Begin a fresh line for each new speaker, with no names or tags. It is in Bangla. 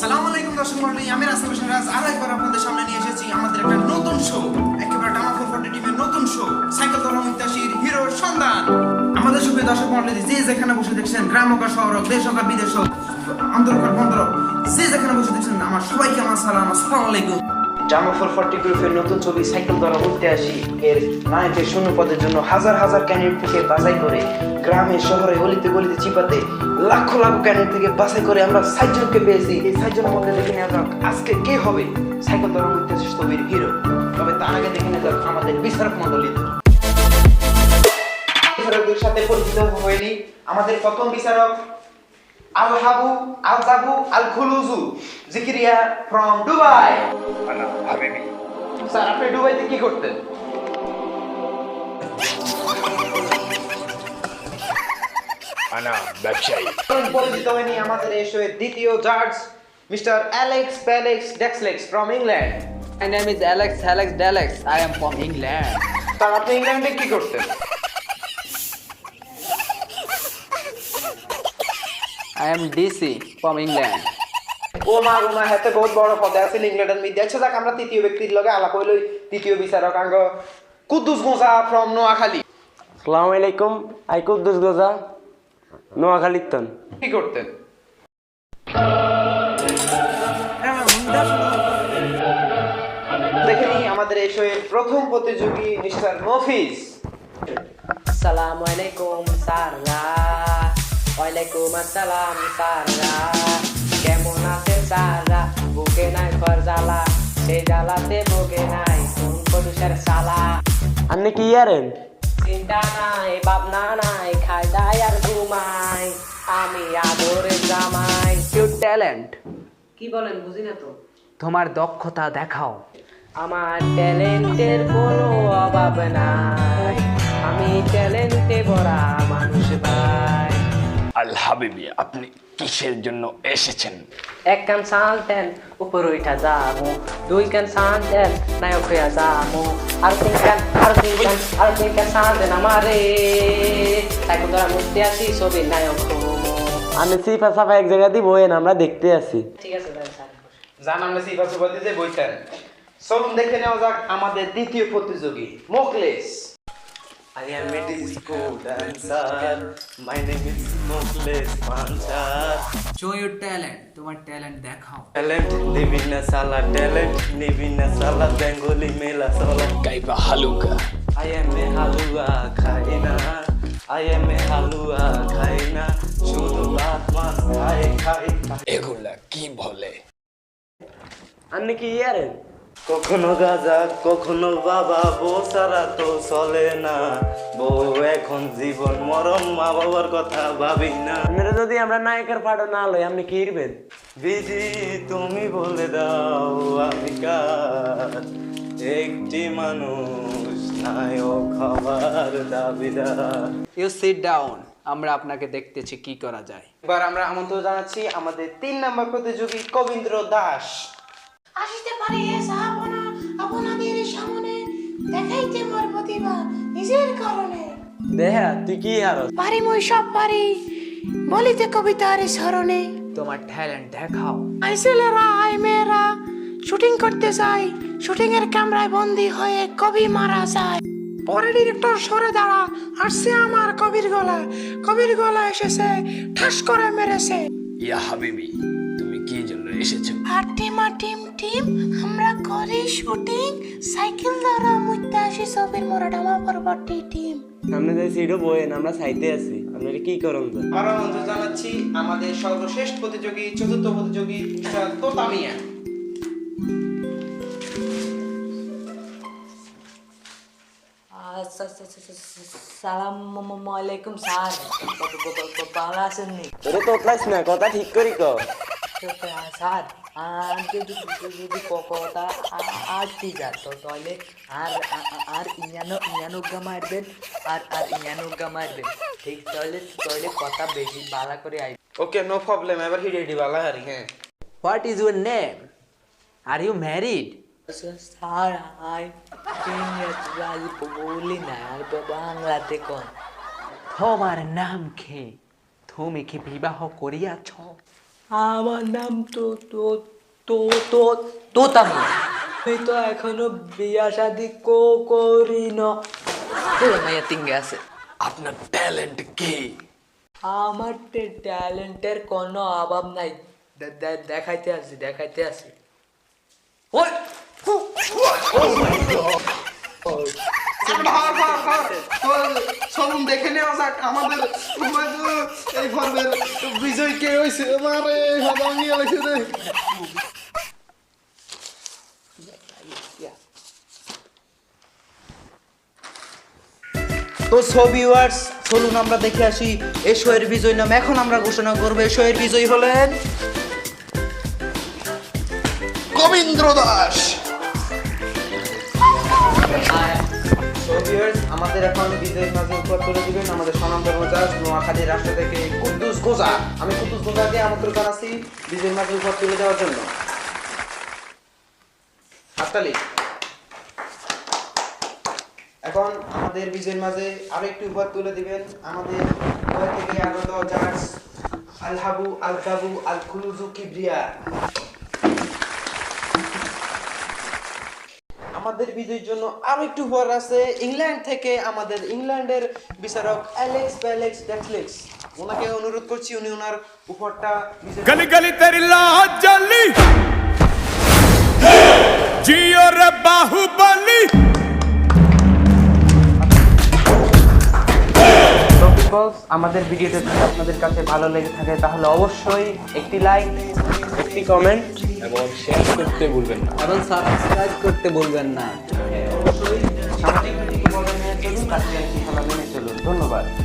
সালাম আলাইকুম দর্শক মন্ডলী, আমি রাসেল হোসেন রাজ। আর একবার আপনাদের সামনে নিয়ে এসেছি আমাদের একটা নতুন শো একেবারে ফোর ফোর্টি টিমের নতুন শো সাইকেল দল হিরো সন্ধান আমাদের সঙ্গে দর্শক মন্ডলী, যে যেখানে বসে দেখছেন, গ্রাম হোক শহর হোক, দেশ হোক বিদেশ হোক বন্দর যে যেখানে বসে দেখছেন, আমার সবাইকে আমার সালাম, আসসালামু আলাইকুম। জামা ফোর ফর্টি গ্রুপের নতুন ছবি সাইকেল দ্বারা উঠতে আসি। এর নায়কের শূন্য পদের জন্য হাজার হাজার ক্যানের থেকে বাছাই করে গ্রামে শহরে গলিতে গলিতে চিপাতে লাখো লাখো ক্যানের থেকে বাছাই করে আমরা সাতজনকে পেয়েছি। এই সাতজনের মধ্যে দেখে নেওয়া যাক আজকে কে হবে সাইকেল দ্বারা উঠতে আসি ছবির হিরো তবে তার আগে দেখে নেওয়া যাক আমাদের বিচারক মন্ডলীদের বিচারকদের সাথে পরিচিত হয়নি আমাদের প্রথম বিচারক Al Habu Al Jabu Al Khuluju Zikiriya from Dubai.
আনা হাবিবি
স্যার আপনি দুবাইতে কি করতেন?
আনা ব্যবসায়ী।
পরিচিত হয়নি আমাদের এই শোয়ের দ্বিতীয় জাজ mister Alex Palex Dexlex from England.
My name is Alex Alex Delex. I am from England.
Sir আপনি ইংল্যান্ডে কি করতেন?
I am DC from England.
ও মা ও মা হাতে বহুত বড় পদে আছেন ইংল্যান্ডের মধ্যে। আচ্ছা যাক আমরা তৃতীয় ব্যক্তির লগে আলাপ হইলই তৃতীয় বিচারক আঙ্গ কুদ্দুস গোসা ফ্রম নোয়াখালী।
সালাম আলাইকুম। আই কুদ্দুস গোজা নোয়াখালীতন
কি করতেন? দেখে নিই আমাদের এই শোয়ের প্রথম প্রতিযোগী মিস্টার মফিজ।
আসসালামু আলাইকুম সাররা ওয়ালাইকুম আসসালাম সাররা কেমন আছেন বুকে নাই খর জ্বালা সেই জ্বালাতে বুকে নাই কোন পুরুষের সালা
আপনি কি ইয়ারেন
চিন্তা নাই ভাবনা নাই খাই দাই আর ঘুমাই আমি আদরের জামাই
Your talent.
কি বলেন বুঝি না তো
তোমার দক্ষতা দেখাও
আমার ট্যালেন্টের কোনো অভাব নাই আমি ট্যালেন্টে ভরা মানুষ ভাই
আল হাবিবি আপনি কিসের জন্য এসেছেন?
এক কান সাল দেন উপর উঠা যাব। দুই কান সাল দেন নায়ক হইয়া যাব। আর তিন কান আর তিন কান আর তিন কান সাল দেন আমারে। তাকে ধরা মুক্তি আসি ছবি নায়ক
আমি সিফা সাফা এক জায়গা দিব এন আমরা দেখতে আছি
ঠিক আছে
জান আমরা সিফা সুফা দিতে বইতেন চলুন দেখে নেওয়া যাক আমাদের দ্বিতীয় প্রতিযোগী Mokles
I am a disco dancer. My name is Mokles Panchar.
Show your talent তোমার ট্যালেন্ট দেখাও
Talent, Nivina Sala, talent, Nivina Sala, Bengali Mela Sala.
গাইবা হালুকা
I am a halua খাইনা I am a halua খাইনা শুধু ভাত মাছ খাই খাই খাই
এগুলা কি বলে
আপনি কি ইয়ারেন কখনো গাজা কখনো বাবা বউ সারা তো চলে না। বউ এখন জীবন মরম মা বাবার কথা ভাবি না যদি আমরা নায়কের পাঠও না লই আপনি কি ইরবেন বিজি তুমি বলে দাও আমি কার একটি মানুষ নায়ক হবার দাবিদার।
ইউ সিট ডাউন আমরা আপনাকে দেখতেছি কি করা যায়।
এবার আমরা আমন্ত্রণ জানাচ্ছি আমাদের তিন নম্বর প্রতিযোগী কবীন্দ্র দাস।
আসিতে পারি। দেখাইতে মোর প্রতিভা নিজের কারণে।
দেহা তুই কি হারস?
পারি মই সব পারি বলিতে কবিতার স্মরণে।
তোমার ট্যালেন্ট দেখাও।
আই ছেলেরা আই মেয়েরা শুটিং করতে যায় শুটিং এর ক্যামেরায় বন্দি হয়ে কবি মারা যায়। পরে ডিরেক্টর সরে দাঁড়া আসছে আমার কবির গলা কবির গলা এসেছে ঠাস করে মেরেছে।
ইয়া হাবিবি। এসেছ।
আর টিমা টিম টিম আমরা করি শুটিং সাইকেল দ্বারা মুইতে আসি মোরাডামা পরবর্তী টিম।
সামনে আমরা সাইতে আছি। আপনারা কি করুন
আমরা জানাচ্ছি আমাদের সর্বশেষ প্রতিযোগী চতুর্থ প্রতিযোগী মিস্টার তোতামিয়া।
সালাম আলাইকুম স্যার ভালো আছেন নি
তোরে তো ক্লাস না কথা ঠিক করি ক।
স্যার আর যদি কথা আর ঠিক আছে তাহলে আর আর ইয়ানো ইয়ানোগা মারবেন আর আর ইয়ানোগা মারবেন ঠিক তাহলে তাহলে কথা বেশি বালা করে আই
ওকে নো প্রবলেম এবার হিডে হিডে বালা হারি হ্যাঁ
what is your name are you married
sir I ইংরেজি বলি না আর বাংলাতে কোন
তোমার নাম কি তুমি কি বিবাহ করিয়াছ
আমার নাম তো তো তো তো তোতা আমি তো এখনও বিয়া শাদি কো করি না। মাইয়া তিঙ্গে আছে।
আপনার ট্যালেন্ট কি?
আমার ট্যালেন্টের কোনো অভাব নাই। দেখাইতে আসি দেখাইতে আসি। ওই!
চলুন দেখে নেওয়া যাক আমাদের এই পর্বের বিজয় কে হয়েছে মারে ভালো নিয়ে লেখে রে।
তো সো ভিউয়ার্স চলুন আমরা দেখে আসি এই শোয়ের বিজয় নাম। এখন আমরা ঘোষণা করব এই শোয়ের বিজয়ী হলেন
গোবিন্দ্র দাস।
আমাদের এখন বিজয়ের মাঝে উপহার তুলে দিবেন আমাদের স্বনামধন্য প্রজাজ নোয়াখালী রাষ্ট্র থেকে কুদ্দুস গোজা। আমি কুদ্দুস গোজাকে আমন্ত্রণ জানাচ্ছি বিজয়ের মাঝে উপহার তুলে দেওয়ার জন্য। হাততালি। এখন আমাদের বিজয়ের মাঝে আরেকটি উপহার তুলে দিবেন আমাদের থেকে আগত জাজ আল হাবু আল কাবু আল খুলুজু কিবরিয়া। আমাদের বিজয়ের জন্য আরও একটু পর আছে। ইংল্যান্ড থেকে আমাদের ইংল্যান্ডের বিচারক অ্যালেক্স ব্যালেক্স ড্যাক্সলেক্স ওনাকে অনুরোধ করছি উনি ওনার
উপরটা গলি গলি তেরিলা জলি
জিও বাহুবলি আমাদের ভিডিওটা যদি আপনাদের কাছে ভালো লেগে থাকে তাহলে অবশ্যই একটি লাইক একটি কমেন্ট
এবং শেয়ার করতে ভুলবেন না। এবং সাবস্ক্রাইব করতে ভুলবেন না।
অবশ্যই সামাজিক খেলা চলুন। ধন্যবাদ।